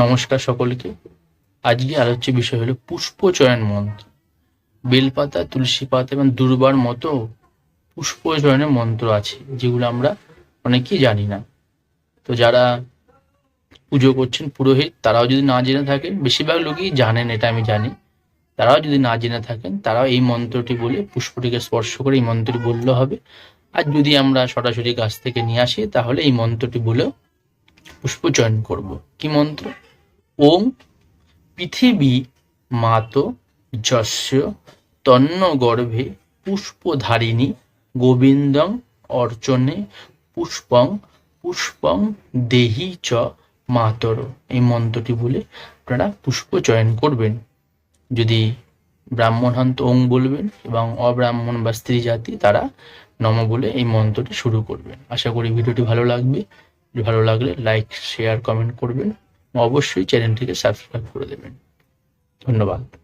নমস্কার সকলকে। আজকে আলোচ্য বিষয় হলো পুষ্পচয়ন মন্ত্র। বেলপাতা, তুলসী পাতা এবং দুর্বার মতো পুষ্পচয়নের মন্ত্র আছে, যেগুলো আমরা অনেকেই জানি না। তো যারা পুজো করছেন পুরোহিত, তারাও যদি না জেনে থাকেন, বেশিরভাগ লোকই জানেন, এটা আমি জানি। তারাও যদি না জেনে থাকেন, তারাও এই মন্ত্রটি বলে, পুষ্পটিকে স্পর্শ করে এই মন্ত্রটি বললে হবে। আর যদি আমরা সরাসরি গাছ থেকে নিয়ে আসি, তাহলে এই মন্ত্রটি বলেও পুষ্প চয়ন করব। কি মন্ত্র? ওম পৃথিবী মাত যস্য তন্ন গর্ভে পুষ্পধারিণী গোবিন্দং অর্চনে পুষ্পং পুষ্পং দেহি চ মাতর। এই মন্ত্রটি বলে আপনারা পুষ্প চয়ন করবেন। যদি ব্রাহ্মণ হন তো ওং বলবেন এবং অব্রাহ্মণ বা স্ত্রী জাতি, তারা নম বলে এই মন্ত্রটি শুরু করবেন। আশা করি ভিডিওটি ভালো লাগবে। ভালো লাগলে লাইক শেয়ার কমেন্ট করবেন। অবশ্যই চ্যানেলটিকে সাবস্ক্রাইব করে দেবেন। ধন্যবাদ।